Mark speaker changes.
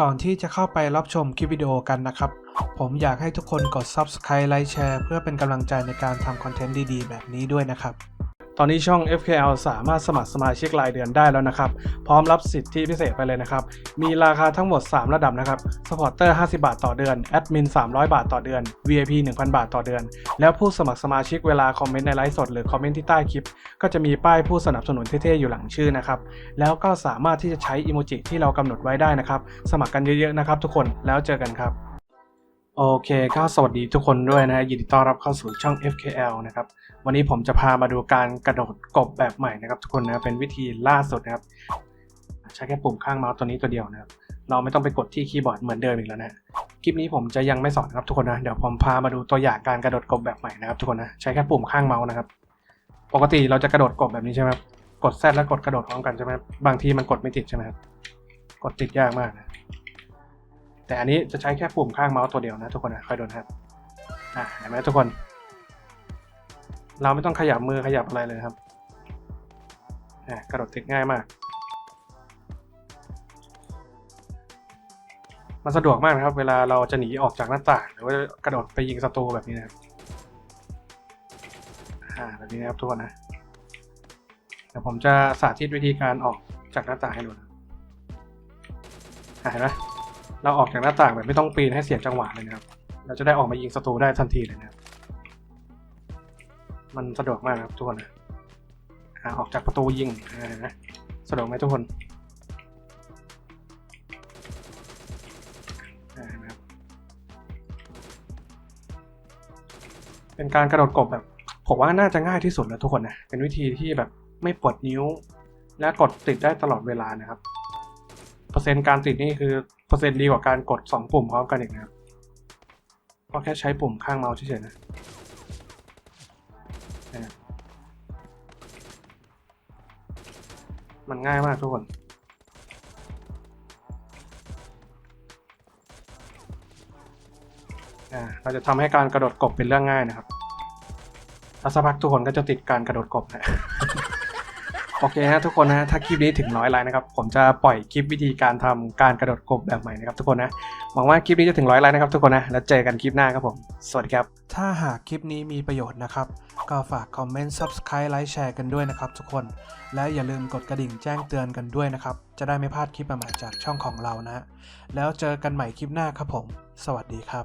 Speaker 1: ก่อนที่จะเข้าไปรับชมคลิปวิดีโอกันนะครับ ผมอยากให้ทุกคนกด Subscribe ไลค์แชร์เพื่อเป็นกำลังใจในการทำคอนเทนต์ดีๆ แบบนี้ด้วยนะครับ ตอนนี้ช่อง FKL สามารถสมัครสมาชิกรายเดือนได้แล้วนะครับ พร้อมรับสิทธิพิเศษไปเลยนะครับ มีราคาทั้งหมด 3 ระดับนะครับ Supporter 50 บาทต่อเดือน Admin 300 บาทต่อเดือน VIP 1,000 บาทต่อเดือน แล้วผู้สมัครสมาชิกเวลาคอมเมนต์ในไลฟ์สดหรือคอมเมนต์ที่ใต้คลิป ก็จะมีป้ายผู้สนับสนุนเท่ๆอยู่หลังชื่อนะครับ แล้วก็สามารถที่จะใช้อิโมจิที่เรากำหนดไว้ได้นะครับ สมัครกันเยอะๆนะครับทุกคนแล้วเจอกันครับ โอเคก็สวัสดีทุกคนด้วยนะฮะยินดีต้อนรับเข้าสู่ช่อง FKL นะครับวันนี้ผมจะพามาดูการกระโดดกบแบบใหม่นะครับ ทุกคนนะเป็นวิธีล่าสุดนะครับ ใช้แค่ปุ่มข้างเมาส์ตัวนี้ตัวเดียวนะครับ เราไม่ต้องไปกดที่คีย์บอร์ดเหมือนเดิมอีกแล้วนะคลิปนี้ผมจะยังไม่สอนนะครับทุกคนนะเดี๋ยวผมพามาดูตัวอย่างการกระโดดกบแบบใหม่นะครับ ทุกคนนะใช้แค่ปุ่มข้างเมาส์นะครับ ปกติเราจะกระโดดกบแบบนี้ใช่ไหมกดแซดแล้วกดกระโดดพร้อมกันใช่ไหมบบางทีมันกดไม่ติดใช่ไหมครับกดติดยากมากนะ แต่อันนี้จะใช้แค่ปุ่มข้างเมาส์ตัวเดียวนะทุกคนนะคอยดูนะครับอ่าเห็นไหมทุกคน เราไม่ต้องขยับมือขยับอะไรเลยครับอ่ากระโดดติดง่ายมาก มันสะดวกมากนะครับ เวลาเราจะหนีออกจากหน้าต่าง หรือว่ากระโดดไปยิงศัตรูแบบนี้นะครับอ่าแบบนี้นะครับทุกคนนะเดี๋ยวผมจะสาธิตวิธีการออกจากหน้าต่างให้ดูนะอ่าเห็นไหม เราออกจากหน้าต่างแบบไม่ต้องปีนให้เสียจังหวะเลยนะครับ เราจะได้ออกมายิงศัตรูได้ทันทีเลยนะครับ มันสะดวกมากครับทุกคนนะออกจากประตูยิงนไหมสะดวกไหมทุกคนเป็นการกระโดดกบแบบผมว่าน่าจะง่ายที่สุดแล้วทุกคนนะ เป็นวิธีที่แบบไม่ปวดนิ้ว และกดติดได้ตลอดเวลานะครับ เปอร์เซ็นต์การติดนี่คือ อร์เซ็นต์ดีกว่าการกด 2 ปุ่มพร้อมกันอีกนะครับก็แค่ใช้ปุ่มข้างเมาส์เฉยๆนะมันง่ายมากทุกคนเราจะทำให้การกระโดดกบเป็นเรื่องง่ายนะครับแล้วสักพักทุกคนก็จะติดการกระโดดกบนะ โอเคฮะทุกคนนะถ้าคลิปนี้ถึงร้อยไลค์นะครับผมจะปล่อยคลิปวิธีการทำการกระโดดกบแบบใหม่นะครับทุกคนนะหวังว่าคลิปนี้จะถึงร้อยไลค์นะครับทุกคนนะแล้วเจอกันคลิปหน้าครับผม สวัสดีครับ ถ้าหากคลิปนี้มีประโยชน์นะครับ ก็ฝากคอมเมนต์ Subscribe ไลค์แชร์กันด้วยนะครับทุกคน และอย่าลืมกดกระดิ่งแจ้งเตือนกันด้วยนะครับ จะได้ไม่พลาดคลิปใหม่จากช่องของเรานะฮะแล้วเจอกันใหม่คลิปหน้าครับผม สวัสดีครับ